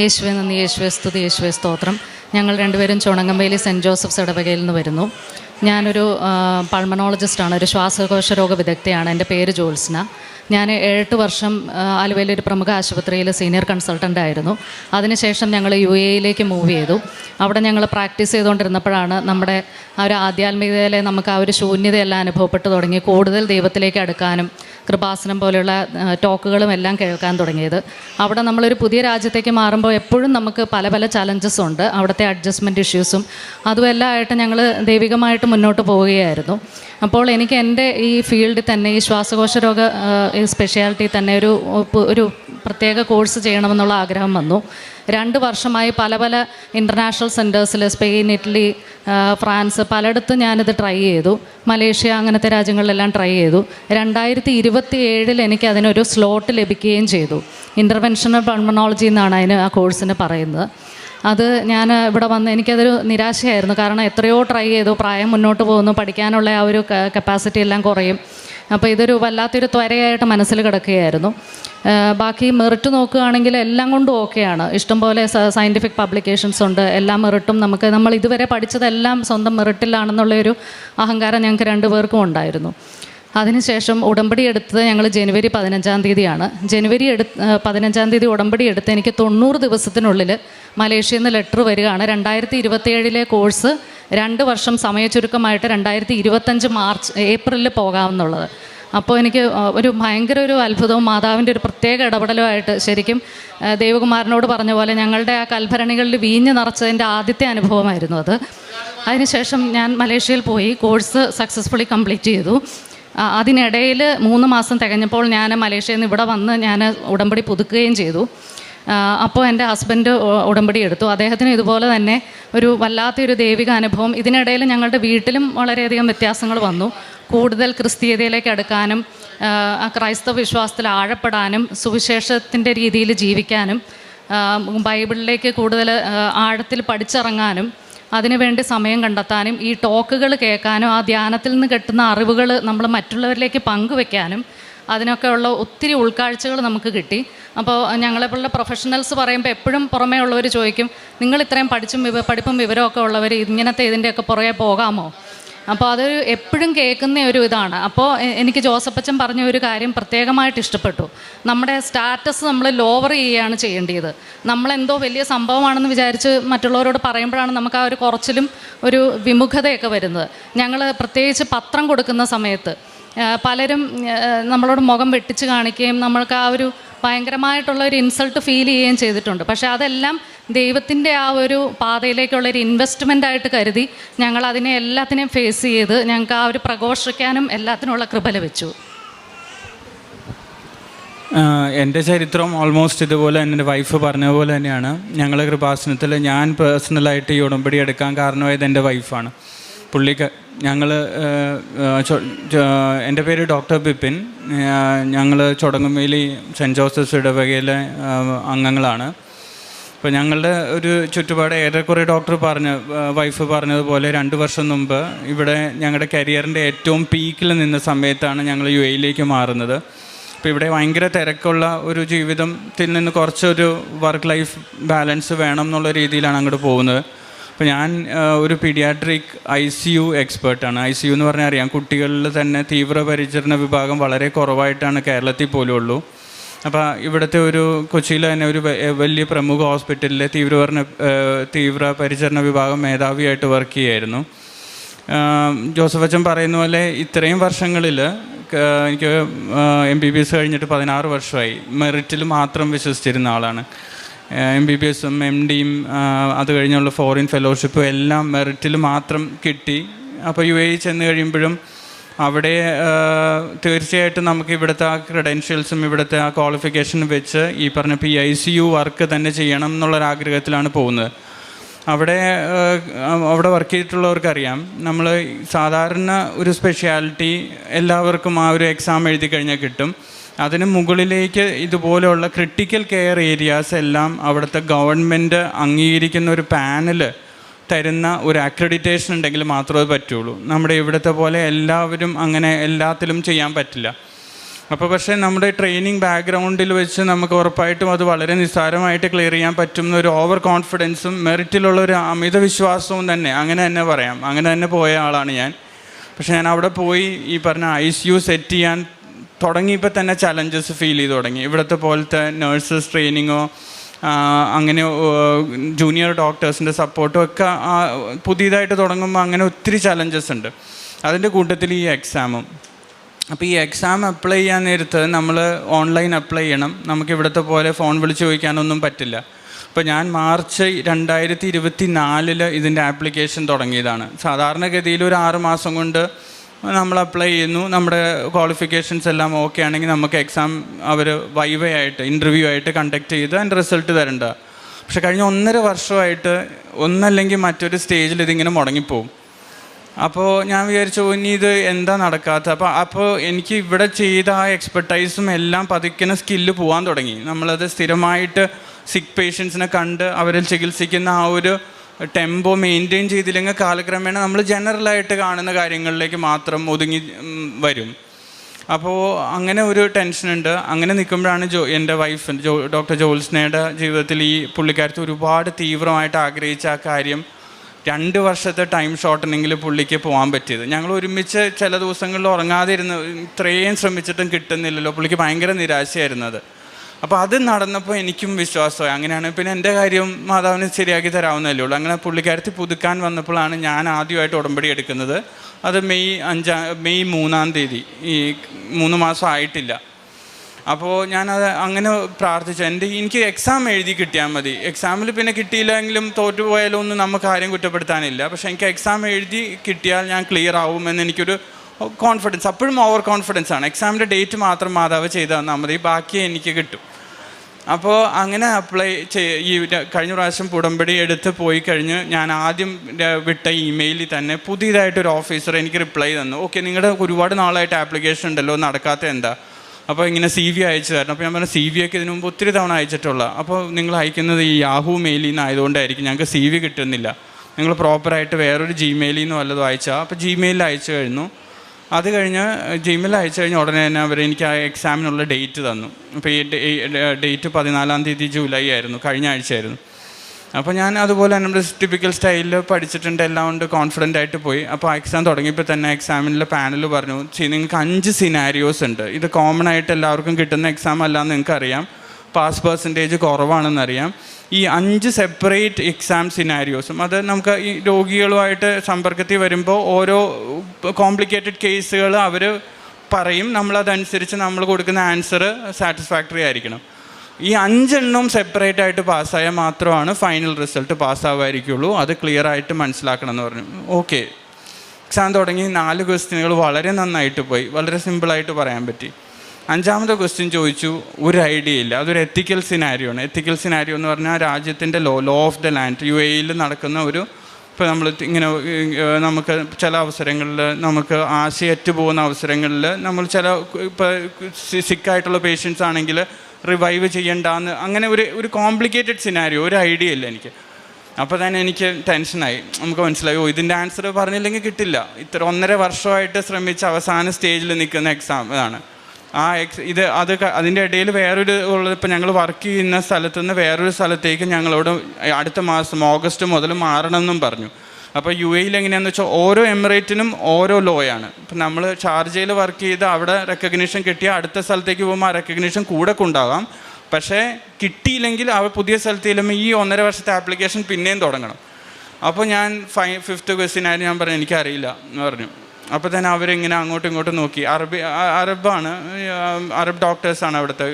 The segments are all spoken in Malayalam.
യേശുവെ നന്ദി യേശുവെ സ്തുതി യേശുവെ സ്തോത്രം. ഞങ്ങൾ രണ്ടുപേരും ചുണങ്ങമ്പേലി സെന്റ് ജോസഫ്സ് ഇടവകയിൽ നിന്ന് വരുന്നു. ഞാനൊരു പൾമണോളജിസ്റ്റാണ് ഒരു ശ്വാസകോശ രോഗ വിദഗ്ധയാണ് എന്റെ പേര് ജോത്സ്ന. ഞാൻ ഏഴെട്ട് വർഷം ആലുവയിലെ ഒരു പ്രമുഖ ആശുപത്രിയിൽ സീനിയർ കൺസൾട്ടന്റ് ആയിരുന്നു. അതിനുശേഷം ഞങ്ങൾ യു എയിലേക്ക് മൂവ് ചെയ്തു. അവിടെ ഞങ്ങൾ പ്രാക്ടീസ് ചെയ്തുകൊണ്ടിരുന്നപ്പോഴാണ് നമ്മുടെ ആ ഒരു ആധ്യാത്മികതയിലെ നമുക്ക് ആ ഒരു ശൂന്യതയെല്ലാം അനുഭവപ്പെട്ടു തുടങ്ങി. കൂടുതൽ ദൈവത്തിലേക്ക് അടുക്കാനും കൃപാസനം പോലെയുള്ള ടോക്കുകളും എല്ലാം കേൾക്കാൻ തുടങ്ങിയത്. അവിടെ നമ്മളൊരു പുതിയ രാജ്യത്തേക്ക് മാറുമ്പോൾ എപ്പോഴും നമുക്ക് പല പല ചലഞ്ചസ് ഉണ്ട്. അവിടുത്തെ അഡ്ജസ്റ്റ്മെന്റ് ഇഷ്യൂസും അതുമെല്ലാം ആയിട്ട് ഞങ്ങൾ ദൈവികമായിട്ട് മുന്നോട്ട് പോവുകയായിരുന്നു. അപ്പോൾ എനിക്ക് എന്റെ ഈ ഫീൽഡിൽ തന്നെ ഈ ശ്വാസകോശ രോഗ സ്പെഷ്യാലിറ്റി തന്നെ ഒരു ഒരു പ്രത്യേക കോഴ്സ് ചെയ്യണമെന്നുള്ള ആഗ്രഹം വന്നു. രണ്ട് വർഷമായി പല പല ഇന്റർനാഷണൽ സെന്റേഴ്സിൽ സ്പെയിൻ ഇറ്റലി ഫ്രാൻസ് പലയിടത്തും ഞാനിത് ട്രൈ ചെയ്തു. മലേഷ്യ അങ്ങനത്തെ രാജ്യങ്ങളിലെല്ലാം ട്രൈ ചെയ്തു. രണ്ടായിരത്തി ഇരുപത്തി ഏഴിൽ എനിക്ക് അതിനൊരു സ്ലോട്ട് ലഭിക്കുകയും ചെയ്തു. ഇന്റർവെൻഷണൽ പൾമണോളജി എന്നാണ് അതിന് ആ കോഴ്സിന് പറയുന്നത്. അത് ഞാൻ ഇവിടെ വന്ന് എനിക്കതൊരു നിരാശയായിരുന്നു. കാരണം എത്രയോ ട്രൈ ചെയ്തു. പ്രായം മുന്നോട്ട് പോകുന്നു. പഠിക്കാനുള്ള ആ ഒരു കപ്പാസിറ്റി എല്ലാം കുറയും. അപ്പോൾ ഇതൊരു വല്ലാത്തൊരു ത്വരയായിട്ട് മനസ്സിൽ കിടക്കുകയായിരുന്നു. ബാക്കി മെറിറ്റ് നോക്കുകയാണെങ്കിൽ എല്ലാം കൊണ്ടും ഓക്കെയാണ് ഇഷ്ടംപോലെ സയന്റിഫിക് പബ്ലിക്കേഷൻസ് ഉണ്ട്. എല്ലാ മെറിട്ടും നമുക്ക് നമ്മൾ ഇതുവരെ പഠിച്ചതെല്ലാം സ്വന്തം മെറിറ്റിലാണെന്നുള്ളൊരു അഹങ്കാരം ഞങ്ങൾക്ക് രണ്ടുപേർക്കും ഉണ്ടായിരുന്നു. അതിനുശേഷം ഉടമ്പടി എടുത്തത് ഞങ്ങൾ ജനുവരി പതിനഞ്ചാം തീയതിയാണ്. ജനുവരി എടു പതിനഞ്ചാം തീയതി ഉടമ്പടി എടുത്ത് എനിക്ക് തൊണ്ണൂറ് ദിവസത്തിനുള്ളിൽ മലേഷ്യയിൽ നിന്ന് ലെറ്റർ വരികയാണ്. രണ്ടായിരത്തി ഇരുപത്തിയേഴിലെ കോഴ്സ് രണ്ട് വർഷം സമയചുരുക്കമായിട്ട് രണ്ടായിരത്തി ഇരുപത്തഞ്ച് മാർച്ച് ഏപ്രിലിൽ പോകാമെന്നുള്ളത്. അപ്പോൾ എനിക്ക് ഒരു ഭയങ്കര ഒരു അത്ഭുതവും മാതാവിന്റെ ഒരു പ്രത്യേക ഇടപെടലുമായിട്ട് ശരിക്കും ദേവകുമാരനോട് പറഞ്ഞ പോലെ ഞങ്ങളുടെ ആ കൽഭരണികളിൽ വീഞ്ഞ് നിറച്ചതിന്റെ ആദ്യത്തെ അനുഭവമായിരുന്നു അത്. അതിനുശേഷം ഞാൻ മലേഷ്യയിൽ പോയി കോഴ്സ് സക്സസ്ഫുള്ളി കംപ്ലീറ്റ് ചെയ്തു. അതിനിടയിൽ മൂന്ന് മാസം തികഞ്ഞപ്പോൾ ഞാൻ മലേഷ്യയിൽ നിന്ന് ഇവിടെ വന്ന് ഞാൻ ഉടമ്പടി പുതുക്കുകയും ചെയ്തു. അപ്പോൾ എന്റെ ഹസ്ബൻഡ് ഉടമ്പടി എടുത്തു. അദ്ദേഹത്തിന് ഇതുപോലെ തന്നെ ഒരു വല്ലാത്തൊരു ദൈവിക അനുഭവം. ഇതിനിടയിൽ ഞങ്ങളുടെ വീട്ടിലും വളരെയധികം വ്യത്യാസങ്ങൾ വന്നു. കൂടുതൽ ക്രിസ്തീയതയിലേക്ക് അടുക്കാനും ക്രൈസ്തവ വിശ്വാസത്തിൽ ആഴപ്പെടാനും സുവിശേഷത്തിന്റെ രീതിയിൽ ജീവിക്കാനും ബൈബിളിലേക്ക് കൂടുതൽ ആഴത്തിൽ പഠിച്ചിറങ്ങാനും അതിനുവേണ്ടി സമയം കണ്ടെത്താനും ഈ ടോക്കുകൾ കേൾക്കാനും ആ ധ്യാനത്തിൽ നിന്ന് കിട്ടുന്ന അറിവുകൾ നമ്മൾ മറ്റുള്ളവരിലേക്ക് പങ്കുവെക്കാനും അതിനൊക്കെയുള്ള ഒത്തിരി ഉൾക്കാഴ്ചകൾ നമുക്ക് കിട്ടി. അപ്പോൾ ഞങ്ങളെപ്പോലുള്ള പ്രൊഫഷണൽസ് പറയുമ്പോൾ എപ്പോഴും പുറമേ ഉള്ളവർ ചോദിക്കും നിങ്ങൾ ഇത്രയും പഠിച്ചും വിവ പഠിപ്പും വിവരമൊക്കെ ഉള്ളവർ ഇങ്ങനത്തെ ഇതിന്റെയൊക്കെ പുറകെ പോകാമോ? അപ്പോൾ അതൊരു എപ്പോഴും കേൾക്കുന്ന ഒരു ഇതാണ്. അപ്പോൾ എനിക്ക് ജോസഫച്ചൻ പറഞ്ഞ ഒരു കാര്യം പ്രത്യേകമായിട്ട് ഇഷ്ടപ്പെട്ടു. നമ്മുടെ സ്റ്റാറ്റസ് നമ്മൾ ലോവർ ചെയ്യുകയാണ് ചെയ്യേണ്ടത്. നമ്മളെന്തോ വലിയ സംഭവമാണെന്ന് വിചാരിച്ച് മറ്റുള്ളവരോട് പറയുമ്പോഴാണ് നമുക്ക് ആ ഒരു കുറച്ചിലും ഒരു വിമുഖതയൊക്കെ വരുന്നത്. ഞങ്ങൾ പ്രത്യേകിച്ച് പത്രം കൊടുക്കുന്ന സമയത്ത് പലരും നമ്മളോട് മുഖം വെട്ടിച്ച് കാണിക്കുകയും നമ്മൾക്ക് ആ ഒരു ഭയങ്കരമായിട്ടുള്ള ഒരു ഇൻസൾട്ട് ഫീൽ ചെയ്യുകയും ചെയ്തിട്ടുണ്ട്. പക്ഷേ അതെല്ലാം ദൈവത്തിന്റെ ആ ഒരു പാതയിലേക്കുള്ള ഒരു ഇൻവെസ്റ്റ്മെന്റ് ആയിട്ട് കരുതി ഞങ്ങൾ അതിനെ എല്ലാത്തിനെയും ഫേസ് ചെയ്ത് ഞങ്ങൾക്ക് ആ ഒരു പ്രഘോഷിക്കാനും എല്ലാത്തിനുമുള്ള കൃപ ലഭിച്ചു എന്റെ ചരിത്രം ഓൾമോസ്റ്റ് ഇതുപോലെ തന്നെ എന്റെ വൈഫ് പറഞ്ഞ പോലെ തന്നെയാണ്. ഞങ്ങളെ കൃപാസനത്തിൽ ഞാൻ പേഴ്സണലായിട്ട് ഈ ഉടമ്പടി എടുക്കാൻ കാരണമായത് എന്റെ വൈഫാണ് പുള്ളിക്ക് ഞങ്ങൾ എന്റെ പേര് ഡോക്ടർ ബിപിൻ. ഞങ്ങൾ ചുടങ്ങുമേലി സെന്റ് ജോസഫ്സ് ഇടവകയിലെ അംഗങ്ങളാണ്. അപ്പോൾ ഞങ്ങളുടെ ഒരു ചുറ്റുപാട് ഏറെക്കുറെ ഡോക്ടർ പറഞ്ഞ വൈഫ് പറഞ്ഞതുപോലെ രണ്ട് വർഷം മുമ്പ് ഇവിടെ ഞങ്ങളുടെ കരിയറിന്റെ ഏറ്റവും പീക്കിൽ നിന്ന സമയത്താണ് ഞങ്ങൾ യു എയിലേക്ക് മാറുന്നത്. അപ്പോൾ ഇവിടെ ഭയങ്കര തിരക്കുള്ള ഒരു ജീവിതത്തിൽ നിന്ന് കുറച്ചൊരു വർക്ക് ലൈഫ് ബാലൻസ് വേണം എന്നുള്ള രീതിയിലാണ് അങ്ങോട്ട് പോകുന്നത്. അപ്പോൾ ഞാൻ ഒരു പീഡിയാട്രിക് ഐ സി യു എക്സ്പേർട്ടാണ് ഐ സി യു എന്ന് പറഞ്ഞാൽ അറിയാം കുട്ടികളിൽ തന്നെ തീവ്രപരിചരണ വിഭാഗം വളരെ കുറവായിട്ടാണ് കേരളത്തിൽ പോലും ഉള്ളൂ. അപ്പോൾ ഇവിടുത്തെ ഒരു കൊച്ചിയിൽ തന്നെ ഒരു വലിയ പ്രമുഖ ഹോസ്പിറ്റലിലെ തീവ്രപരണ തീവ്ര പരിചരണ വിഭാഗം മേധാവിയായിട്ട് വർക്ക് ചെയ്യായിരുന്നു ജോസഫ് അച്ഛൻ പറയുന്ന പോലെ ഇത്രയും വർഷങ്ങളിൽ എനിക്ക് എം ബി ബി എസ് കഴിഞ്ഞിട്ട് പതിനാറ് വർഷമായി. മെറിറ്റിൽ മാത്രം വിശ്വസിച്ചിരുന്ന ആളാണ്. എം ബി ബി എസും എം ഡിയും അത് കഴിഞ്ഞുള്ള ഫോറിൻ ഫെലോഷിപ്പും എല്ലാം മെറിറ്റിൽ മാത്രം കിട്ടി. അപ്പോൾ യു എ ചെന്ന് കഴിയുമ്പോഴും അവിടെ തീർച്ചയായിട്ടും നമുക്ക് ഇവിടുത്തെ ആ ക്രെഡൻഷ്യൽസും ഇവിടുത്തെ ആ ക്വാളിഫിക്കേഷനും വെച്ച് ഈ പറഞ്ഞ P I C U work തന്നെ ചെയ്യണം എന്നുള്ളൊരാഗ്രഹത്തിലാണ് പോകുന്നത്. അവിടെ അവിടെ വർക്ക് ചെയ്തിട്ടുള്ളവർക്കറിയാം നമ്മൾ സാധാരണ ഒരു സ്പെഷ്യാലിറ്റി എല്ലാവർക്കും ആ ഒരു എക്സാം എഴുതി കഴിഞ്ഞാൽ കിട്ടും. അതിന് മുകളിലേക്ക് ഇതുപോലെയുള്ള ക്രിട്ടിക്കൽ കെയർ ഏരിയാസ് എല്ലാം അവിടുത്തെ ഗവൺമെന്റ് അംഗീകരിക്കുന്ന ഒരു പാനൽ തരുന്ന ഒരു അക്രഡിറ്റേഷൻ ഉണ്ടെങ്കിൽ മാത്രമേ പറ്റുള്ളൂ. നമ്മുടെ ഇവിടുത്തെ പോലെ എല്ലാവരും അങ്ങനെ എല്ലാത്തിലും ചെയ്യാൻ പറ്റില്ല. അപ്പോൾ പക്ഷേ നമ്മുടെ ട്രെയിനിങ് ബാക്ക്ഗ്രൗണ്ടിൽ വെച്ച് നമുക്ക് ഉറപ്പായിട്ടും അത് വളരെ നിസ്സാരമായിട്ട് ക്ലിയർ ചെയ്യാൻ പറ്റുന്ന ഒരു ഓവർ കോൺഫിഡൻസും മെറിറ്റിലുള്ള ഒരു അമിത വിശ്വാസവും തന്നെ. അങ്ങനെ തന്നെ പറയാം. അങ്ങനെ തന്നെ പോയ ആളാണ് ഞാൻ. പക്ഷേ ഞാൻ അവിടെ പോയി ഈ പറഞ്ഞ ഐ സി യു സെറ്റ് ചെയ്യാൻ തുടങ്ങിയപ്പോൾ തന്നെ ചലഞ്ചസ് ഫീൽ ചെയ്ത് തുടങ്ങി. ഇവിടുത്തെ പോലത്തെ നേഴ്സസ് ട്രെയിനിങ്ങോ അങ്ങനെ ജൂനിയർ ഡോക്ടേഴ്സിന്റെ സപ്പോർട്ടും ഒക്കെ പുതിയതായിട്ട് തുടങ്ങുമ്പോൾ അങ്ങനെ ഒത്തിരി ചലഞ്ചസ് ഉണ്ട്. അതിന്റെ കൂട്ടത്തിൽ ഈ എക്സാമും അപ്പോൾ ഈ എക്സാം അപ്ലൈ ചെയ്യാൻ നേരത്ത് നമ്മൾ ഓൺലൈൻ അപ്ലൈ ചെയ്യണം. നമുക്ക് ഇവിടുത്തെ പോലെ ഫോൺ വിളിച്ച് ചോദിക്കാനൊന്നും പറ്റില്ല. അപ്പോൾ ഞാൻ മാർച്ച് രണ്ടായിരത്തി ഇരുപത്തി നാലിൽ ഇതിന്റെ ആപ്ലിക്കേഷൻ തുടങ്ങിയതാണ്. സാധാരണഗതിയിൽ ഒരു ആറ് മാസം കൊണ്ട് നമ്മൾ അപ്ലൈ ചെയ്യുന്നു. നമ്മുടെ ക്വാളിഫിക്കേഷൻസ് എല്ലാം ഓക്കെ ആണെങ്കിൽ നമുക്ക് എക്സാം അവർ വൈവേ ആയിട്ട് ഇന്റർവ്യൂ ആയിട്ട് കണ്ടക്ട് ചെയ്ത് അതിന്റെ റിസൾട്ട് തരേണ്ട. പക്ഷെ കഴിഞ്ഞ ഒന്നര വർഷമായിട്ട് ഒന്നല്ലെങ്കിൽ മറ്റൊരു സ്റ്റേജിൽ ഇതിങ്ങനെ മുടങ്ങിപ്പോവും. അപ്പോൾ ഞാൻ വിചാരിച്ചു ഇനി ഇത് എന്താ നടക്കാത്ത? അപ്പോൾ അപ്പോൾ എനിക്ക് ഇവിടെ ചെയ്ത ആ എക്സ്പെർട്ടൈസും എല്ലാം പതിക്കുന്ന സ്കില്ല് പോകാൻ തുടങ്ങി. നമ്മളത് സ്ഥിരമായിട്ട് സിക്ക് പേഷ്യൻസിനെ കണ്ട് അവരിൽ ചികിത്സിക്കുന്ന ആ ഒരു ടെമ്പോ മെയിന്റെയിൻ ചെയ്തില്ലെങ്കിൽ കാലക്രമേണ നമ്മൾ ജനറലായിട്ട് കാണുന്ന കാര്യങ്ങളിലേക്ക് മാത്രം ഒതുങ്ങി വരും. അപ്പോൾ അങ്ങനെ ഒരു ടെൻഷനുണ്ട് അങ്ങനെ നിൽക്കുമ്പോഴാണ് ജോ എന്റെ വൈഫ് ജോ ഡോക്ടർ ജോത്സ്നയുടെ ജീവിതത്തിൽ ഈ പുള്ളിക്കാരത്ത് ഒരുപാട് തീവ്രമായിട്ട് ആഗ്രഹിച്ച ആ കാര്യം രണ്ട് വർഷത്തെ ടൈം ഷോർട്ടനിങ്ങിൽ പുള്ളിക്ക് പോകാൻ പറ്റിയത്. ഞങ്ങൾ ഒരുമിച്ച് ചില ദിവസങ്ങളിൽ ഉറങ്ങാതെ ഇരുന്ന് ഇത്രയും ശ്രമിച്ചിട്ടും കിട്ടുന്നില്ലല്ലോ. പുള്ളിക്ക് ഭയങ്കര നിരാശയായിരുന്നു അത്. അപ്പോൾ അത് നടന്നപ്പോൾ എനിക്കും വിശ്വാസമായി. അങ്ങനെയാണ് പിന്നെ എന്റെ കാര്യം മാതാവിന് ശരിയാക്കി തരാവുന്നതല്ലേ ഉള്ളൂ. അങ്ങനെ പുള്ളിക്കാരത്തി പുതുക്കാൻ വന്നപ്പോഴാണ് ഞാൻ ആദ്യമായിട്ട് ഉടമ്പടി എടുക്കുന്നത്. അത് മെയ് അഞ്ചാം മെയ് മൂന്നാം തീയതി. ഈ മൂന്ന് മാസം ആയിട്ടില്ല. അപ്പോൾ ഞാനത് അങ്ങനെ പ്രാർത്ഥിച്ചു. എന്റെ എനിക്ക് എക്സാം എഴുതി കിട്ടിയാൽ മതി. എക്സാമിൽ പിന്നെ കിട്ടിയില്ലെങ്കിലും തോറ്റുപോയാലും ഒന്നും നമുക്ക് ആരും കുറ്റപ്പെടുത്താനില്ല. പക്ഷേ എനിക്ക് എക്സാം എഴുതി കിട്ടിയാൽ ഞാൻ ക്ലിയർ ആവുമെന്ന് എനിക്കൊരു കോൺഫിഡൻസ് അപ്പോഴും ഓവർ കോൺഫിഡൻസ് ആണ്. എക്സാമിന്റെ ഡേറ്റ് മാത്രം മാതാവ് ചെയ്താൽ മതി. ബാക്കി എനിക്ക് കിട്ടും. അപ്പോൾ അങ്ങനെ അപ്ലൈ ചെയ് ഈ കഴിഞ്ഞ പ്രാവശ്യം പുടമ്പടി എടുത്ത് പോയി കഴിഞ്ഞ് ഞാൻ ആദ്യം വിട്ട ഇമെയിലിൽ തന്നെ പുതിയതായിട്ടൊരു ഓഫീസർ എനിക്ക് റിപ്ലൈ തന്നു. ഓക്കെ നിങ്ങളുടെ ഒരുപാട് നാളായിട്ട് ആപ്ലിക്കേഷൻ ഉണ്ടല്ലോ നടക്കാത്ത എന്താ? അപ്പോൾ ഇങ്ങനെ സി വി അയച്ചു തരണം അപ്പോൾ ഞാൻ പറഞ്ഞു സി വി ഒക്കെ ഇതിനു മുമ്പ് ഒത്തിരി തവണ അയച്ചിട്ടുള്ള അപ്പോൾ നിങ്ങൾ അയക്കുന്നത് ഈ യാഹു മെയിലിൽ നിന്ന് ആയതുകൊണ്ടായിരിക്കും ഞങ്ങൾക്ക് സി വി കിട്ടുന്നില്ല. നിങ്ങൾ പ്രോപ്പറായിട്ട് വേറൊരു ജിമെയിലിൽ നിന്ന് വല്ലതും അയച്ചാൽ അപ്പോൾ ജിമെയിലിൽ അയച്ചു കഴിഞ്ഞു. അത് കഴിഞ്ഞ് ജിമ്മിൽ അയച്ചു കഴിഞ്ഞ ഉടനെ തന്നെ അവർ എനിക്ക് ആ എക്സാമിനുള്ള ഡേറ്റ് തന്നു. അപ്പോൾ ഈ ഡേറ്റ് പതിനാലാം തീയതി ജൂലൈ ആയിരുന്നു കഴിഞ്ഞ ആഴ്ചയായിരുന്നു. അപ്പോൾ ഞാൻ അതുപോലെ നമ്മുടെ ടിപ്പിക്കൽ സ്റ്റൈലിൽ പഠിച്ചിട്ടുണ്ട് എല്ലാം കൊണ്ട് കോൺഫിഡന്റ് ആയിട്ട് പോയി. അപ്പോൾ എക്സാം തുടങ്ങിയപ്പോൾ തന്നെ എക്സാമിന്റെ പാനൽ പറഞ്ഞു നിങ്ങൾക്ക് അഞ്ച് സിനാരിയോസ് ഉണ്ട്. ഇത് കോമൺ ആയിട്ട് എല്ലാവർക്കും കിട്ടുന്ന എക്സാം അല്ലാന്ന് നിങ്ങൾക്ക് അറിയാം. പാസ് പെർസെന്റേജ് കുറവാണെന്നറിയാം. ഈ അഞ്ച് സെപ്പറേറ്റ് എക്സാം സിനാരിയോസും അത് നമുക്ക് ഈ രോഗികളുമായിട്ട് സമ്പർക്കത്തിൽ വരുമ്പോൾ ഓരോ കോംപ്ലിക്കേറ്റഡ് കേസുകൾ അവർ പറയും. നമ്മളതനുസരിച്ച് നമ്മൾ കൊടുക്കുന്ന ആൻസർ സാറ്റിസ്ഫാക്ടറി ആയിരിക്കണം. ഈ അഞ്ചെണ്ണം സെപ്പറേറ്റ് ആയിട്ട് പാസ്സായാൽ മാത്രമാണ് ഫൈനൽ റിസൾട്ട് പാസ്സാവായിരിക്കുള്ളൂ അത് ക്ലിയർ ആയിട്ട് മനസ്സിലാക്കണം എന്ന് പറഞ്ഞു. ഓക്കെ എക്സാം തുടങ്ങി നാല് ക്വസ്റ്റ്യനുകൾ വളരെ നന്നായിട്ട് പോയി. വളരെ സിമ്പിളായിട്ട് പറയാൻ പറ്റി. അഞ്ചാമത്തെ ക്വസ്റ്റ്യൻ ചോദിച്ചു ഒരു ഐഡിയ ഇല്ല. അതൊരു എത്തിക്കൽ സിനാരിയോ ആണ്. എത്തിക്കൽ സിനാരിയോ എന്ന് പറഞ്ഞാൽ രാജ്യത്തിന്റെ law law of the land U എയിൽ നടക്കുന്ന ഒരു ഇപ്പോൾ നമ്മൾ ഇങ്ങനെ നമുക്ക് ചില അവസരങ്ങളിൽ നമുക്ക് ആശയറ്റ് പോകുന്ന അവസരങ്ങളിൽ നമ്മൾ ചില ഇപ്പോൾ സിക്കായിട്ടുള്ള പേഷ്യൻസ് ആണെങ്കിൽ റിവൈവ് ചെയ്യണ്ടെന്ന് അങ്ങനെ ഒരു ഒരു കോംപ്ലിക്കേറ്റഡ് സിനാരിയോ ഒരു ഐഡിയ ഇല്ല എനിക്ക്. അപ്പോൾ തന്നെ എനിക്ക് ടെൻഷനായി നമുക്ക് മനസ്സിലായി ഓ ഇതിന്റെ ആൻസർ പറഞ്ഞില്ലെങ്കിൽ കിട്ടില്ല. ഇത്ര ഒന്നര വർഷമായിട്ട് ശ്രമിച്ച് അവസാന സ്റ്റേജിൽ നിൽക്കുന്ന എക്സാം ഇതാണ്. ആ എക്സ് ഇത് അത് അതിന്റെ ഇടയിൽ വേറൊരു ഉള്ളത് ഇപ്പോൾ ഞങ്ങൾ വർക്ക് ചെയ്യുന്ന സ്ഥലത്തു നിന്ന് വേറൊരു സ്ഥലത്തേക്ക് ഞങ്ങളോട് അടുത്ത മാസം ഓഗസ്റ്റ് മുതൽ മാറണമെന്നും പറഞ്ഞു. അപ്പോൾ യു എയിൽ എങ്ങനെയാണെന്ന് വെച്ചാൽ ഓരോ എമിറേറ്റിനും ഓരോ ലോ ആണ്. ഇപ്പം നമ്മൾ ഷാർജയിൽ വർക്ക് ചെയ്ത് അവിടെ റെക്കഗ്നീഷൻ കിട്ടിയ അടുത്ത സ്ഥലത്തേക്ക് പോകുമ്പോൾ ആ റെക്കഗ്നീഷൻ കൂടെ കൊണ്ടാകാം പക്ഷേ കിട്ടിയില്ലെങ്കിൽ അവ പുതിയ സ്ഥലത്ത് ചെല്ലുമ്പോൾ ഈ ഒന്നര വർഷത്തെ ആപ്ലിക്കേഷൻ പിന്നെയും തുടങ്ങണം. അപ്പോൾ ഞാൻ ഫൈ ഫിഫ്ത്ത് ക്വസ്റ്റ്യനായിട്ട് ഞാൻ പറഞ്ഞു എനിക്കറിയില്ല എന്ന് പറഞ്ഞു. അപ്പോൾ തന്നെ അവരിങ്ങനെ അങ്ങോട്ടും ഇങ്ങോട്ടും നോക്കി. അറബി അറബാണ് അറബ് ഡോക്ടേഴ്സാണ് അവിടുത്തെ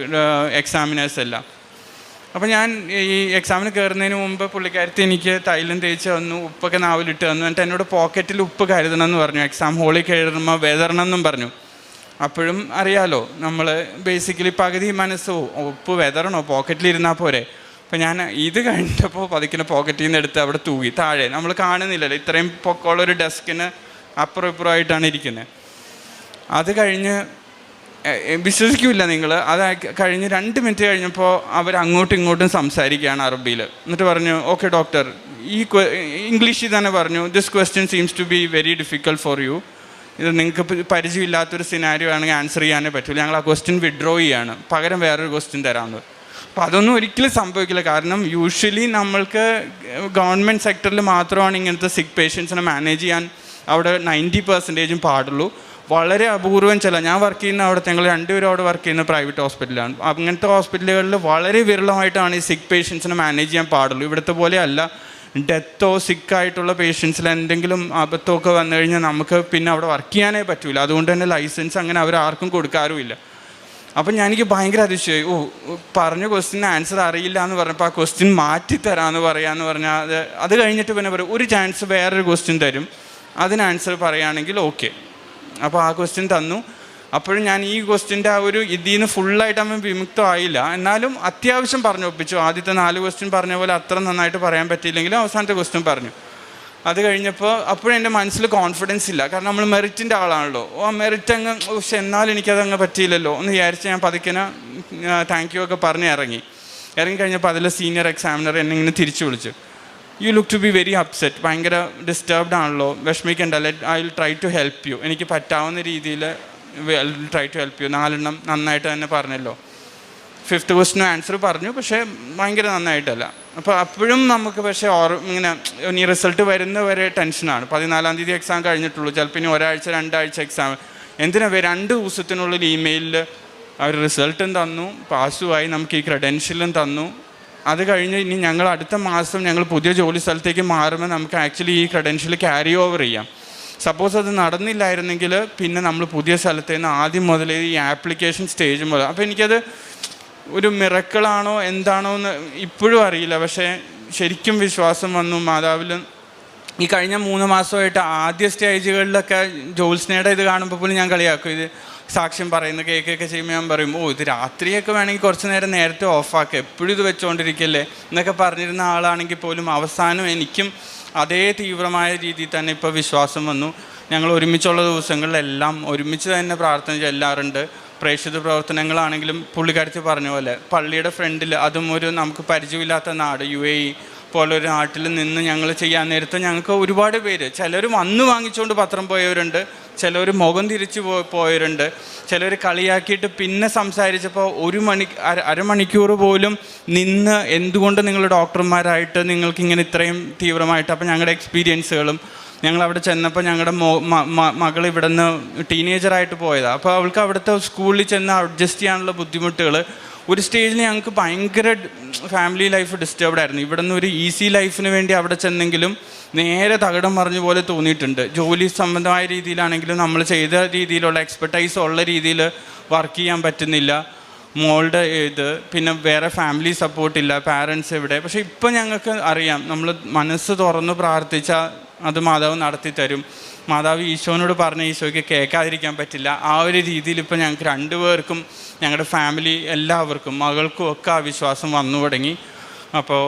എക്സാമിനേഴ്സ് എല്ലാം. അപ്പോൾ ഞാൻ ഈ എക്സാമിന് കയറുന്നതിന് മുമ്പ് പുള്ളിക്കാരത്തി എനിക്ക് തൈലം തേച്ച് തന്നു ഉപ്പൊക്കെ നാവിലിട്ട് തന്നു. എന്നിട്ട് എന്നോട് പോക്കറ്റിൽ ഉപ്പ് കരുതണം എന്ന് പറഞ്ഞു. എക്സാം ഹോളിൽ കയറുമ്പോൾ വെതറണം എന്നും പറഞ്ഞു. അപ്പോഴും അറിയാലോ നമ്മൾ ബേസിക്കലി പകുതി മനസ്സോ ഉപ്പ് വെതറണോ പോക്കറ്റിലിരുന്നാൽ പോരെ. അപ്പോൾ ഞാൻ ഇത് കഴിഞ്ഞപ്പോൾ പതുക്കിനെ പോക്കറ്റിൽ നിന്ന് എടുത്ത് അവിടെ തൂകി താഴെ. നമ്മൾ കാണുന്നില്ലല്ലോ ഇത്രയും പൊക്കമുള്ള ഒരു ഡെസ്കിന് അപ്പുറം ഇപ്പുറമായിട്ടാണ് ഇരിക്കുന്നത് അത് കഴിഞ്ഞ് എ- നിങ്ങൾ അത് കഴിഞ്ഞ് രണ്ട് മിനിറ്റ് കഴിഞ്ഞപ്പോൾ അവർ അങ്ങോട്ടും ഇങ്ങോട്ടും സംസാരിക്കുകയാണ് അറബിയിൽ എന്നിട്ട് പറഞ്ഞു ഓക്കെ ഡോക്ടർ ഈ ഇംഗ്ലീഷിൽ തന്നെ പറഞ്ഞു this question seems to be very difficult for you ഇത് നിങ്ങൾക്ക് പരിചയമില്ലാത്തൊരു സിനാരിയോ ആണെങ്കിൽ ആൻസർ ചെയ്യാനേ പറ്റില്ല ഞങ്ങൾ ആ ക്വസ്റ്റ്യൻ വിഡ്രോ ചെയ്യാണ്. പകരം വേറൊരു ക്വസ്റ്റ്യൻ തരാമെന്ന് അപ്പോൾ അതൊന്നും ഒരിക്കലും സംഭവിക്കില്ല. കാരണം യൂഷ്വലി നമ്മൾക്ക് ഗവൺമെന്റ് സെക്ടറിൽ മാത്രമാണ് ഇങ്ങനത്തെ സിക്ക് പേഷ്യൻസിനെ മാനേജ് ചെയ്യാൻ അവിടെ നയന്റി പെർസെന്റേജും പാടുള്ളൂ. വളരെ അപൂർവം ചില ഞാൻ വർക്ക് ചെയ്യുന്ന അവിടെ ഞങ്ങൾ രണ്ടുപേരും അവിടെ വർക്ക് ചെയ്യുന്ന പ്രൈവറ്റ് ഹോസ്പിറ്റലാണ് അങ്ങനത്തെ ഹോസ്പിറ്റലുകളിൽ വളരെ വിരളമായിട്ടാണ് ഈ സിക്ക് പേഷ്യൻസിനെ മാനേജ് ചെയ്യാൻ പാടുള്ളൂ. ഇവിടുത്തെ പോലെ അല്ല ഡെത്തോ സിക്കായിട്ടുള്ള പേഷ്യൻസിൽ എന്തെങ്കിലും അബദ്ധമൊക്കെ വന്നു കഴിഞ്ഞാൽ നമുക്ക് പിന്നെ അവിടെ വർക്ക് ചെയ്യാനേ പറ്റൂല. അതുകൊണ്ട് തന്നെ ലൈസൻസ് അങ്ങനെ അവർ ആർക്കും കൊടുക്കാറുമില്ല. അപ്പം ഞാൻ എനിക്ക് ഭയങ്കര അതിശയമായി. ഓ പറഞ്ഞ ക്വസ്റ്റിന് ആൻസർ അറിയില്ല എന്ന് പറഞ്ഞപ്പോൾ ആ ക്വസ്റ്റ്യൻ മാറ്റി തരാമെന്ന് പറയാമെന്ന് പറഞ്ഞാൽ അത് അത് കഴിഞ്ഞിട്ട് പിന്നെ പറയും ഒരു ചാൻസ് വേറൊരു ക്വസ്റ്റ്യൻ തരും. അതിന് ആൻസർ പറയുകയാണെങ്കിൽ ഓക്കെ അപ്പോൾ ആ ക്വസ്റ്റ്യൻ തന്നു. അപ്പോഴും ഞാൻ ഈ ക്വസ്റ്റ്യന്റെ ആ ഒരു ഇതിൽ നിന്ന് ഫുള്ളായിട്ട് അവൻ വിമുക്തമായില്ല എന്നാലും അത്യാവശ്യം പറഞ്ഞു ഒപ്പിച്ചു. ആദ്യത്തെ നാല് ക്വസ്റ്റ്യൻ പറഞ്ഞ പോലെ അത്ര നന്നായിട്ട് പറയാൻ പറ്റിയില്ലെങ്കിലും അവസാനത്തെ ക്വസ്റ്റ്യൻ പറഞ്ഞു. അത് കഴിഞ്ഞപ്പോൾ അപ്പോഴും എന്റെ മനസ്സിൽ കോൺഫിഡൻസ് ഇല്ല. കാരണം നമ്മൾ മെറിറ്റിന്റെ ആളാണല്ലോ. ഓ മെറിറ്റ് അങ്ങ് പക്ഷെ എന്നാലും എനിക്കതങ്ങ് പറ്റിയില്ലല്ലോ. എന്ന് വിചാരിച്ച് ഞാൻ പതിക്കന താങ്ക് യു ഒക്കെ പറഞ്ഞ് ഇറങ്ങി. ഇറങ്ങി കഴിഞ്ഞപ്പോൾ അതിലെ സീനിയർ എക്സാമിനർ എന്നെ ഇങ്ങനെ തിരിച്ചു വിളിച്ചു. You look to be very upset ഭയങ്കര ഡിസ്റ്റർബ്ഡ് ആണല്ലോ. വിഷമിക്കണ്ടല്ലേ? I will try to help you എനിക്ക് പറ്റാവുന്ന രീതിയിൽ ട്രൈ ടു ഹെൽപ്പ് യു നാലെണ്ണം നന്നായിട്ട് തന്നെ പറഞ്ഞല്ലോ. ഫിഫ്ത്ത് ക്വസ്റ്റിനും ആൻസർ പറഞ്ഞു. പക്ഷേ ഭയങ്കര നന്നായിട്ടല്ല. അപ്പോൾ അപ്പോഴും നമുക്ക് പക്ഷേ ഓർ ഇങ്ങനെ ഇനി റിസൾട്ട് വരുന്നവരെ ടെൻഷനാണ് പതിനാലാം തീയതി എക്സാം കഴിഞ്ഞിട്ടുള്ളൂ. ചിലപ്പോൾ ഇനി ഒരാഴ്ച രണ്ടാഴ്ച എക്സാം എന്തിനാ രണ്ട് ദിവസത്തിനുള്ളിൽ ഇമെയിലിൽ അവർ റിസൾട്ടും തന്നു. പാസ്സുമായി നമുക്ക് ഈ ക്രെഡൻഷ്യലും തന്നു. അത് കഴിഞ്ഞ് ഇനി ഞങ്ങൾ അടുത്ത മാസം ഞങ്ങൾ പുതിയ ജോലി സ്ഥലത്തേക്ക് മാറുമ്പോൾ നമുക്ക് ആക്ച്വലി ഈ ക്രെഡൻഷ്യൽ ക്യാരി ഓവർ ചെയ്യാം. സപ്പോസ് അത് നടന്നില്ലായിരുന്നെങ്കിൽ പിന്നെ നമ്മൾ പുതിയ സ്ഥലത്ത് നിന്ന് ആദ്യം മുതൽ ഈ ആപ്ലിക്കേഷൻ സ്റ്റേജ് മുതൽ. അപ്പോൾ എനിക്കത് ഒരു മിറക്കിളാണോ എന്താണോ എന്ന് ഇപ്പോഴും അറിയില്ല. പക്ഷേ ശരിക്കും വിശ്വാസം വന്നു മാതാവിൽ ഈ കഴിഞ്ഞ മൂന്ന് മാസമായിട്ട് ആദ്യ സ്റ്റേജുകളിലൊക്കെ ജോത്സ്നയുടെ ഇത് കാണുമ്പോൾ പോലും ഞാൻ കളിയാക്കും. ഇത് സാക്ഷ്യം പറയുന്ന കേൾക്കുകയൊക്കെ ചെയ്യുമ്പോൾ ഞാൻ പറയും ഓ ഇത് രാത്രിയൊക്കെ വേണമെങ്കിൽ കുറച്ച് നേരം നേരത്തെ ഓഫാക്കുക എപ്പോഴും ഇത് വെച്ചുകൊണ്ടിരിക്കല്ലേ എന്നൊക്കെ പറഞ്ഞിരുന്ന ആളാണെങ്കിൽ പോലും അവസാനം എനിക്കും അതേ തീവ്രമായ രീതിയിൽ തന്നെ ഇപ്പോൾ വിശ്വാസം വന്നു. ഞങ്ങൾ ഒരുമിച്ചുള്ള ദിവസങ്ങളിലെല്ലാം ഒരുമിച്ച് തന്നെ പ്രാർത്ഥന ചെല്ലാറുണ്ട്. പ്രേക്ഷിത പ്രവർത്തനങ്ങളാണെങ്കിലും പുള്ളിക്കാരത്തി പറഞ്ഞ പോലെ പള്ളിയുടെ ഫ്രണ്ടിൽ അതും ഒരു നമുക്ക് പരിചയമില്ലാത്ത നാട് യു എ ഇ. പോലൊരു നാട്ടിൽ നിന്ന് ഞങ്ങൾ ചെയ്യാൻ നേരത്ത് ഞങ്ങൾക്ക് ഒരുപാട് പേര്. ചിലർ വന്ന് വാങ്ങിച്ചുകൊണ്ട് പത്രം പോയവരുണ്ട്. ചിലർ മുഖം തിരിച്ചു പോയവരുണ്ട്. ചിലർ കളിയാക്കിയിട്ട് പിന്നെ സംസാരിച്ചപ്പോൾ ഒരു മണി അര അരമണിക്കൂർ പോലും നിന്ന് എന്തുകൊണ്ട് നിങ്ങൾ ഡോക്ടർമാരായിട്ട് നിങ്ങൾക്ക് ഇങ്ങനെ ഇത്രയും തീവ്രമായിട്ട്? അപ്പോൾ ഞങ്ങളുടെ എക്സ്പീരിയൻസുകളും ഞങ്ങൾ അവിടെ ചെന്നപ്പോൾ ഞങ്ങളുടെ മ- മകൾ ഇവിടെ നിന്ന് ടീനേജറായിട്ട് പോയതാണ് അപ്പോൾ അവൾക്ക് അവിടുത്തെ സ്കൂളിൽ ചെന്ന് അഡ്ജസ്റ്റ് ചെയ്യാനുള്ള ബുദ്ധിമുട്ടുകൾ ഒരു സ്റ്റേജിൽ ഞങ്ങൾക്ക് ഭയങ്കര ഫാമിലി ലൈഫ് ഡിസ്റ്റർബ്ഡ് ആയിരുന്നു. ഇവിടെ നിന്ന് ഒരു ഈസി ലൈഫിന് വേണ്ടി അവിടെ ചെന്നെങ്കിലും നേരെ തകിടം മറിഞ്ഞ പോലെ തോന്നിയിട്ടുണ്ട്. ജോലി സംബന്ധമായ രീതിയിലാണെങ്കിലും നമ്മൾ ചെയ്ത രീതിയിലുള്ള എക്സ്പെർട്ടൈസ് ഉള്ള രീതിയിൽ വർക്ക് ചെയ്യാൻ പറ്റുന്നില്ല. മോളുടെ ഇത് പിന്നെ വേറെ ഫാമിലി സപ്പോർട്ടില്ല പാരൻസ് ഇവിടെ പക്ഷേ ഇപ്പം ഞങ്ങൾക്ക് അറിയാം നമ്മൾ മനസ്സ് തുറന്ന് പ്രാർത്ഥിച്ചാൽ അത് മാതാവ് നടത്തി തരും മാതാവ് ഈശോനോട് പറഞ്ഞ ഈശോയ്ക്ക് കേൾക്കാതിരിക്കാൻ പറ്റില്ല. ആ ഒരു രീതിയിൽ ഇപ്പം ഞങ്ങൾക്ക് രണ്ടുപേർക്കും ഞങ്ങളുടെ ഫാമിലി എല്ലാവർക്കും മകൾക്കും ഒക്കെ ആ വിശ്വാസം വന്നു തുടങ്ങി. അപ്പോൾ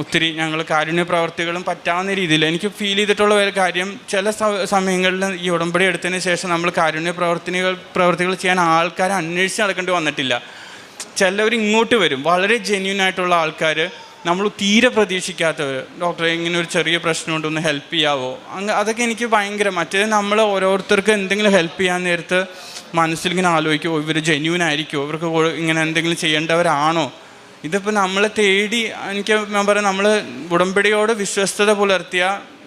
ഒത്തിരി ഞങ്ങൾ കാരുണ്യ പ്രവർത്തികളും പറ്റാവുന്ന രീതിയിൽ എനിക്ക് ഫീൽ ചെയ്തിട്ടുള്ള ഒരു കാര്യം ചില സമയങ്ങളിൽ ഈ ഉടമ്പടി എടുത്തതിന് ശേഷം നമ്മൾ കാരുണ്യ പ്രവർത്തനകൾ പ്രവർത്തികൾ ചെയ്യാൻ ആൾക്കാരെ അന്വേഷിച്ച് നടക്കേണ്ടി വന്നിട്ടില്ല. ചിലവർ ഇങ്ങോട്ട് വരും. വളരെ ജെന്യൂൻ ആയിട്ടുള്ള ആൾക്കാർ നമ്മൾ തീരെ പ്രതീക്ഷിക്കാത്തവർ ഡോക്ടറെ ഇങ്ങനെ ഒരു ചെറിയ പ്രശ്നമുണ്ട് ഒന്ന് ഹെൽപ്പ് ചെയ്യാവോ? അങ്ങ് അതൊക്കെ എനിക്ക് ഭയങ്കര മറ്റേ നമ്മൾ ഓരോരുത്തർക്ക് എന്തെങ്കിലും ഹെൽപ്പ് ചെയ്യാൻ നേരത്ത് മനസ്സിൽ ഇങ്ങനെ ആലോചിക്കുമോ ഇവർ ജെന്യൂൻ ആയിരിക്കുമോ ഇവർക്ക് ഇങ്ങനെ എന്തെങ്കിലും ചെയ്യേണ്ടവരാണോ? ഇതിപ്പോൾ നമ്മളെ തേടി എനിക്ക് ഞാൻ പറയാം നമ്മൾ ഉടമ്പടിയോട് വിശ്വസ്തത പുലർത്തിയ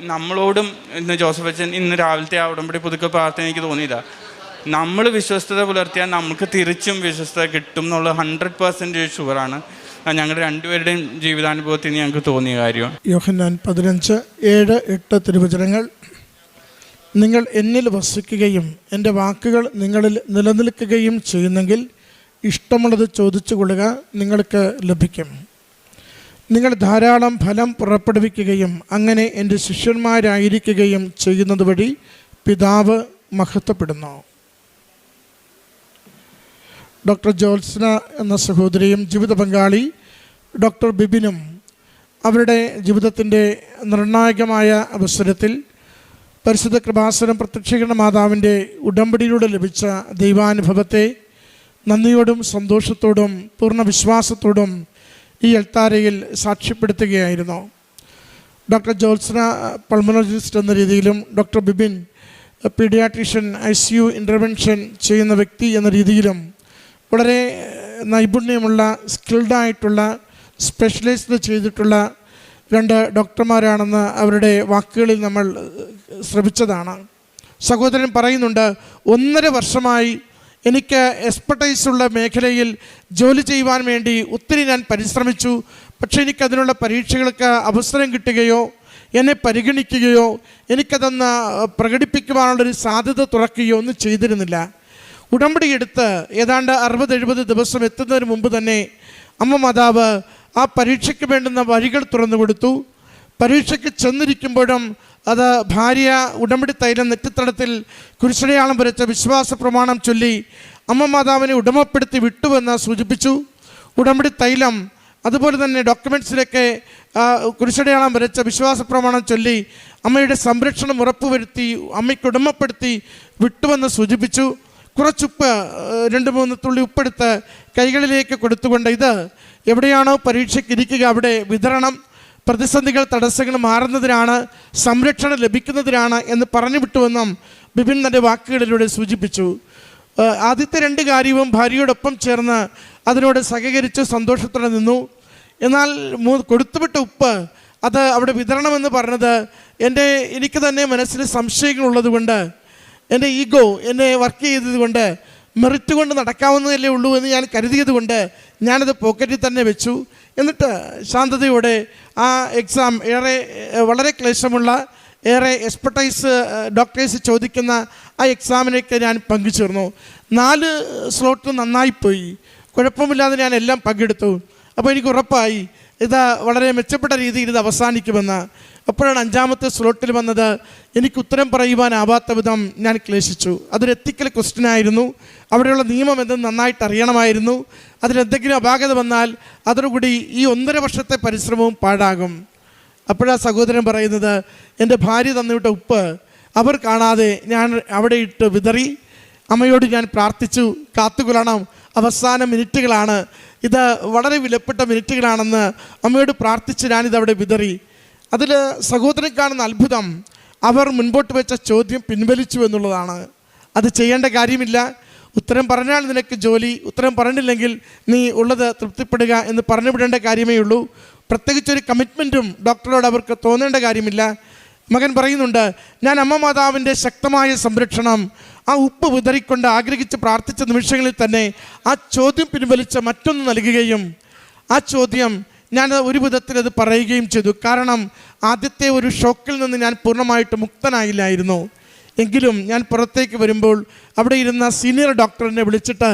നമ്മളോടും ഇന്ന് ജോസഫ് അച്ഛൻ ഇന്ന് രാവിലത്തെ ആ ഉടമ്പടി പുതുക്കെ പ്രാർത്ഥന എനിക്ക് തോന്നിയതാ. നമ്മൾ വിശ്വസ്തത പുലർത്തിയാൽ നമുക്ക് തിരിച്ചും വിശ്വസ്തത കിട്ടും എന്നുള്ള ഹൺഡ്രഡ് പെർസെന്റേജ് ഷുവറാണ് ഞങ്ങളുടെ രണ്ടുപേരുടെയും ജീവിതാനുഭവത്തിൽ നിന്ന് ഞങ്ങൾക്ക് തോന്നിയ കാര്യം. യോഹന്നാൻ പതിനഞ്ച് ഏഴ് എട്ട് തിരുവചനങ്ങൾ. നിങ്ങൾ എന്നിൽ വസിക്കുകയും എന്റെ വാക്കുകൾ നിങ്ങളിൽ നിലനിൽക്കുകയും ചെയ്യുന്നെങ്കിൽ ഇഷ്ടമുള്ളത് ചോദിച്ചു കൊള്ളുക നിങ്ങൾക്ക് ലഭിക്കും. നിങ്ങൾ ധാരാളം ഫലം പുറപ്പെടുവിക്കുകയും അങ്ങനെ എന്റെ ശിഷ്യന്മാരായിരിക്കുകയും ചെയ്യുന്നത് വഴി പിതാവ് മഹത്വപ്പെടുന്നു. ഡോക്ടർ ജോത്സ്ന എന്ന സഹോദരിയും ജീവിത പങ്കാളി ഡോക്ടർ ബിബിനും അവരുടെ ജീവിതത്തിന്റെ നിർണായകമായ അവസരത്തിൽ പരിശുദ്ധ കൃപാസനം പ്രത്യക്ഷീകരണ മാതാവിന്റെ ഉടമ്പടിയിലൂടെ ലഭിച്ച ദൈവാനുഭവത്തെ നന്ദിയോടും സന്തോഷത്തോടും പൂർണ വിശ്വാസത്തോടും ഈ എൽത്താരയിൽ സാക്ഷ്യപ്പെടുത്തുകയായിരുന്നു. ഡോക്ടർ ജോത്സ്ന പൾമനോളജിസ്റ്റ് എന്ന രീതിയിലും doctor Bibin pediatrician I C U intervention ചെയ്യുന്ന വ്യക്തി എന്ന രീതിയിലും വളരെ നൈപുണ്യമുള്ള സ്കിൽഡായിട്ടുള്ള സ്പെഷ്യലൈസ്ഡ് ചെയ്തിട്ടുള്ള രണ്ട് ഡോക്ടർമാരാണെന്ന് അവരുടെ വാക്കുകളിൽ നമ്മൾ ശ്രമിച്ചതാണ് സഹോദരൻ പറയുന്നുണ്ട് ഒന്നര വർഷമായി എനിക്ക് എക്സ്പെർട്ടൈസ് ഉള്ള മേഖലയിൽ ജോലി ചെയ്യുവാൻ വേണ്ടി ഒത്തിരി ഞാൻ പരിശ്രമിച്ചു. പക്ഷേ എനിക്കതിനുള്ള പരീക്ഷകൾക്ക് അവസരം കിട്ടുകയോ എന്നെ പരിഗണിക്കുകയോ എനിക്കതൊന്ന് പ്രകടിപ്പിക്കുവാനുള്ളൊരു സാധ്യത തുറക്കുകയോ ഒന്നും ചെയ്തിരുന്നില്ല. ഉടമ്പടി എടുത്ത് ഏതാണ്ട് അറുപത് എഴുപത് ദിവസം എത്തുന്നതിന് മുമ്പ് തന്നെ അമ്മ മാതാവ് ആ പരീക്ഷയ്ക്ക് വേണ്ടുന്ന വഴികൾ തുറന്നു കൊടുത്തു. പരീക്ഷയ്ക്ക് ചെന്നിരിക്കുമ്പോഴും അത് ഭാര്യ ഉടമ്പടി തൈലം നെറ്റിത്തടത്തിൽ കുരിശടയാളം വരച്ച വിശ്വാസ പ്രമാണം ചൊല്ലി അമ്മ മാതാവിനെ ഉടമപ്പെടുത്തി വിട്ടുവെന്ന് സൂചിപ്പിച്ചു. ഉടമ്പടി തൈലം അതുപോലെ തന്നെ ഡോക്യുമെന്റ്സിലൊക്കെ കുരിശടയാളം വരച്ച വിശ്വാസ പ്രമാണം ചൊല്ലി അമ്മയുടെ സംരക്ഷണം ഉറപ്പുവരുത്തി അമ്മയ്ക്ക് ഉടമപ്പെടുത്തി വിട്ടുവെന്ന് സൂചിപ്പിച്ചു. കുറച്ചുപ്പ് രണ്ട് മൂന്ന് തുള്ളി ഉപ്പെടുത്ത് കൈകളിലേക്ക് കൊടുത്തുകൊണ്ട് ഇത് എവിടെയാണോ പരീക്ഷയ്ക്ക് ഇരിക്കുക അവിടെ വിതരണം പ്രതിസന്ധികൾ തടസ്സങ്ങൾ മാറുന്നതിനാണ് സംരക്ഷണം ലഭിക്കുന്നതിനാണ് എന്ന് പറഞ്ഞു വിട്ടുവെന്നും ബിപിൻ തന്റെ വാക്കുകളിലൂടെ സൂചിപ്പിച്ചു. ആദ്യത്തെ രണ്ട് കാര്യവും ഭാര്യയോടൊപ്പം ചേർന്ന് അതിനോട് സഹകരിച്ച് സന്തോഷത്തോടെ നിന്നു. എന്നാൽ മൂ കൊടുത്തുവിട്ട ഉപ്പ് അത് അവിടെ വിതരണമെന്ന് പറഞ്ഞത് എന്റെ എനിക്ക് തന്നെ മനസ്സിൽ സംശയങ്ങളുള്ളത് കൊണ്ട് എന്റെ ഈഗോ എന്നെ വർക്ക് ചെയ്തത് കൊണ്ട് മെറിറ്റ് കൊണ്ട് നടക്കാവുന്നതല്ലേ ഉള്ളൂ എന്ന് ഞാൻ കരുതിയത് കൊണ്ട് ഞാനത് പോക്കറ്റിൽ തന്നെ വെച്ചു. എന്നിട്ട് ശാന്തതയോടെ ആ എക്സാം ഏറെ വളരെ ക്ലേശമുള്ള ഏറെ എക്സ്പെർട്ടൈസ് ഡോക്ടേഴ്സ് ചോദിക്കുന്ന ആ എക്സാമിനൊക്കെ ഞാൻ പങ്കുചേർന്നു. നാല് സ്ലോട്ട് നന്നായിപ്പോയി കുഴപ്പമില്ലാതെ ഞാൻ എല്ലാം പങ്കെടുത്തു. അപ്പോൾ എനിക്ക് ഉറപ്പായി. ഇത് വളരെ മെച്ചപ്പെട്ട രീതിയിൽ ഇത് അവസാനിക്കുമെന്ന്. അപ്പോഴാണ് അഞ്ചാമത്തെ സ്ലോട്ടിൽ വന്നത് എനിക്ക് ഉത്തരം പറയുവാനാവാത്ത വിധം ഞാൻ ക്ലേശിച്ചു. അതൊരു എത്തിക്കൽ ക്വസ്റ്റ്യൻ ആയിരുന്നു. അവിടെയുള്ള നിയമം എന്തെന്ന് നന്നായിട്ട് അറിയണമായിരുന്നു. അതിലെന്തെങ്കിലും അപാകത വന്നാൽ അതോടുകൂടി ഈ ഒന്നര വർഷത്തെ പരിശ്രമവും പാഴാകും. അപ്പോഴാ സഹോദരൻ പറയുന്നത് എന്റെ ഭാര്യ തന്നുവിട്ട ഉപ്പ് അവർ കാണാതെ ഞാൻ അവിടെ ഇട്ട് വിതറി. അമ്മയോട് ഞാൻ പ്രാർത്ഥിച്ചു. കാത്തുകൊള്ളണം. അവസാന മിനിറ്റുകളാണ്. ഇത് വളരെ വിലപ്പെട്ട മിനിറ്റുകളാണെന്ന് അമ്മയോട് പ്രാർത്ഥിച്ച് ഞാനിതവിടെ വിതറി. അതിൽ സഹോദരൻ കാണുന്ന അത്ഭുതം അവർ മുൻപോട്ട് വെച്ച ചോദ്യം പിൻവലിച്ചു എന്നുള്ളതാണ്. അത് ചെയ്യേണ്ട കാര്യമില്ല. ഉത്തരം പറഞ്ഞാൽ നിനക്ക് ജോലി ഉത്തരം പറഞ്ഞില്ലെങ്കിൽ നീ ഉള്ളത് തൃപ്തിപ്പെടുക എന്ന് പറഞ്ഞു വിടേണ്ട കാര്യമേ ഉള്ളൂ. പ്രത്യേകിച്ചൊരു കമ്മിറ്റ്മെന്റും ഡോക്ടറോട് അവർക്ക് തോന്നേണ്ട കാര്യമില്ല. മകൻ പറയുന്നുണ്ട് ഞാൻ അമ്മ മാതാവിന്റെ ശക്തമായ സംരക്ഷണം ആ ഉപ്പ് വിതറിക്കൊണ്ട് ആഗ്രഹിച്ച് പ്രാർത്ഥിച്ച നിമിഷങ്ങളിൽ തന്നെ ആ ചോദ്യം പിൻവലിച്ച മറ്റൊന്ന് നൽകുകയും ആ ചോദ്യം ഞാൻ ഒരു വിധത്തിൽ അത് പറയുകയും ചെയ്തു. കാരണം ആദ്യത്തെ ഒരു ഷോക്കിൽ നിന്ന് ഞാൻ പൂർണമായിട്ട് മുക്തനായില്ലായിരുന്നു. എങ്കിലും ഞാൻ പുറത്തേക്ക് വരുമ്പോൾ അവിടെ ഇരുന്ന സീനിയർ ഡോക്ടറിനെ വിളിച്ചിട്ട്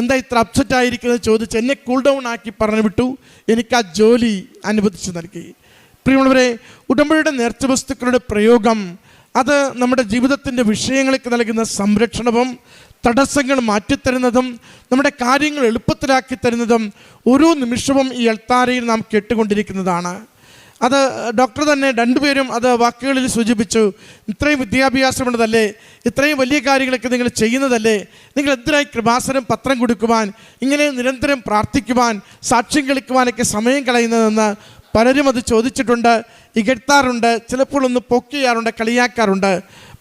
എന്താ ഇത്ര അപ്സെറ്റ് ആയിരിക്കുന്നത്? ചോദിച്ച് എന്നെ കൂൾ ഡൗൺ ആക്കി പറഞ്ഞു വിട്ടു. എനിക്ക് ആ ജോലി അനുവദിച്ചു നൽകി. പ്രിയമുള്ളവരെ ഉടമ്പടിയുടെ നേർച്ച വസ്തുക്കളുടെ പ്രയോഗം അത് നമ്മുടെ ജീവിതത്തിന്റെ വിഷയങ്ങൾക്ക് നൽകുന്ന സംരക്ഷണവും തടസ്സങ്ങൾ മാറ്റിത്തരുന്നതും നമ്മുടെ കാര്യങ്ങൾ എളുപ്പത്തിലാക്കി തരുന്നതും ഓരോ നിമിഷവും ഈ എൽത്താരയിൽ നാം കേട്ടുകൊണ്ടിരിക്കുന്നതാണ്. അത് ഡോക്ടർ തന്നെ രണ്ടുപേരും അത് വാക്കുകളിൽ സൂചിപ്പിച്ചു. ഇത്രയും വിദ്യാഭ്യാസമുള്ളതല്ലേ? ഇത്രയും വലിയ കാര്യങ്ങളൊക്കെ നിങ്ങൾ ചെയ്യുന്നതല്ലേ? നിങ്ങൾ എന്തിനായി കൃപാസനം പത്രം കൊടുക്കുവാൻ ഇങ്ങനെ നിരന്തരം പ്രാർത്ഥിക്കുവാൻ സാക്ഷ്യം കളിക്കുവാനൊക്കെ സമയം കളയുന്നതെന്ന് പലരും അത് ചോദിച്ചിട്ടുണ്ട് ഇകഴ്ത്താറുണ്ട് ചിലപ്പോൾ ഒന്ന് പൊക്കിയാറുണ്ട് കളിയാക്കാറുണ്ട്.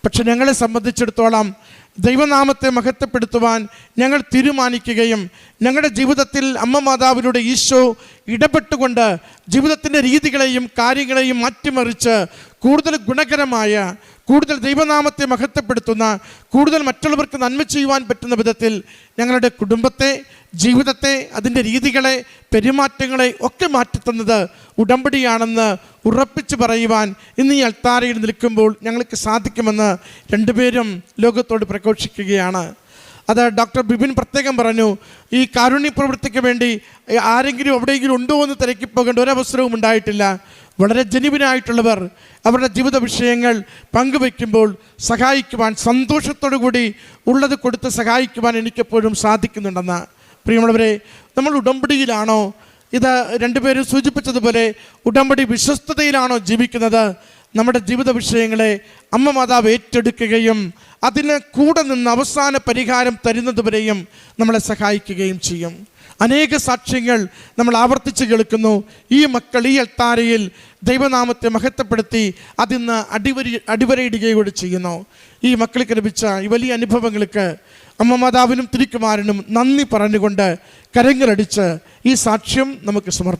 പക്ഷെ ഞങ്ങളെ സംബന്ധിച്ചിടത്തോളം ദൈവനാമത്തെ മഹത്വപ്പെടുത്തുവാൻ ഞങ്ങൾ തീരുമാനിക്കുകയും ഞങ്ങളുടെ ജീവിതത്തിൽ അമ്മ മാതാവിലൂടെ ഈശോ ഇടപെട്ടുകൊണ്ട് ജീവിതത്തിന്റെ രീതികളെയും കാര്യങ്ങളെയും മാറ്റിമറിച്ച് കൂടുതൽ ഗുണകരമായ കൂടുതൽ ദൈവനാമത്തെ മഹത്വപ്പെടുത്തുന്ന കൂടുതൽ മറ്റുള്ളവർക്ക് നന്മ ചെയ്യുവാൻ പറ്റുന്ന വിധത്തിൽ ഞങ്ങളുടെ കുടുംബത്തെ ജീവിതത്തെ അതിന്റെ രീതികളെ പെരുമാറ്റങ്ങളെ ഒക്കെ മാറ്റിത്തന്നത് ഉടമ്പടിയാണെന്ന് ഉറപ്പിച്ചു പറയുവാൻ ഇന്ന് ഈ അൾത്താരയിൽ നിൽക്കുമ്പോൾ ഞങ്ങൾക്ക് സാധിക്കുമെന്ന് രണ്ടുപേരും ലോകത്തോട് പ്രഘോഷിക്കുകയാണ്. അത് ഡോക്ടർ ബിപിൻ പ്രത്യേകം പറഞ്ഞു ഈ കാരുണ്യ പ്രവൃത്തിക്ക് വേണ്ടി ആരെങ്കിലും എവിടെയെങ്കിലും ഉണ്ടോ എന്ന് തിരക്കി പോകേണ്ട ഒരവസരവും ഉണ്ടായിട്ടില്ല. വളരെ ജനുവിനായിട്ടുള്ളവർ അവരുടെ ജീവിത വിഷയങ്ങൾ പങ്കുവയ്ക്കുമ്പോൾ സഹായിക്കുവാൻ സന്തോഷത്തോടു കൂടി ഉള്ളത് കൊടുത്ത് സഹായിക്കുവാൻ എനിക്കെപ്പോഴും സാധിക്കുന്നുണ്ടെന്ന്. പ്രിയമുള്ളവരെ നമ്മൾ ഉടമ്പടിയിലാണോ? ഇത് രണ്ടുപേരും സൂചിപ്പിച്ചതുപോലെ ഉടമ്പടി വിശ്വസ്തതയിലാണോ ജീവിക്കുന്നത്? നമ്മുടെ ജീവിത വിഷയങ്ങളെ അമ്മ മാതാവ് ഏറ്റെടുക്കുകയും അതിന് കൂടെ നിന്ന് അവസാന പരിഹാരം തരുന്നതുവരെയും നമ്മളെ സഹായിക്കുകയും ചെയ്യും. അനേക സാക്ഷ്യങ്ങൾ നമ്മൾ ആവർത്തിച്ച് കേൾക്കുന്നു. ഈ മക്കൾ ഈ അൽത്താരയിൽ ദൈവനാമത്തെ മഹത്വപ്പെടുത്തി അതിന്ന് അടിവരി അടിവരയിടുകയോട് ചെയ്യുന്നു. ഈ മക്കൾക്ക് ലഭിച്ച ഈ വലിയ അനുഭവങ്ങൾക്ക് അമ്മ മാതാവിനും തിരിക്കുമാരനും നന്ദി പറഞ്ഞുകൊണ്ട് കരങ്ങളടിച്ച് ഈ സാക്ഷ്യം നമുക്ക് സമർപ്പിക്കാം.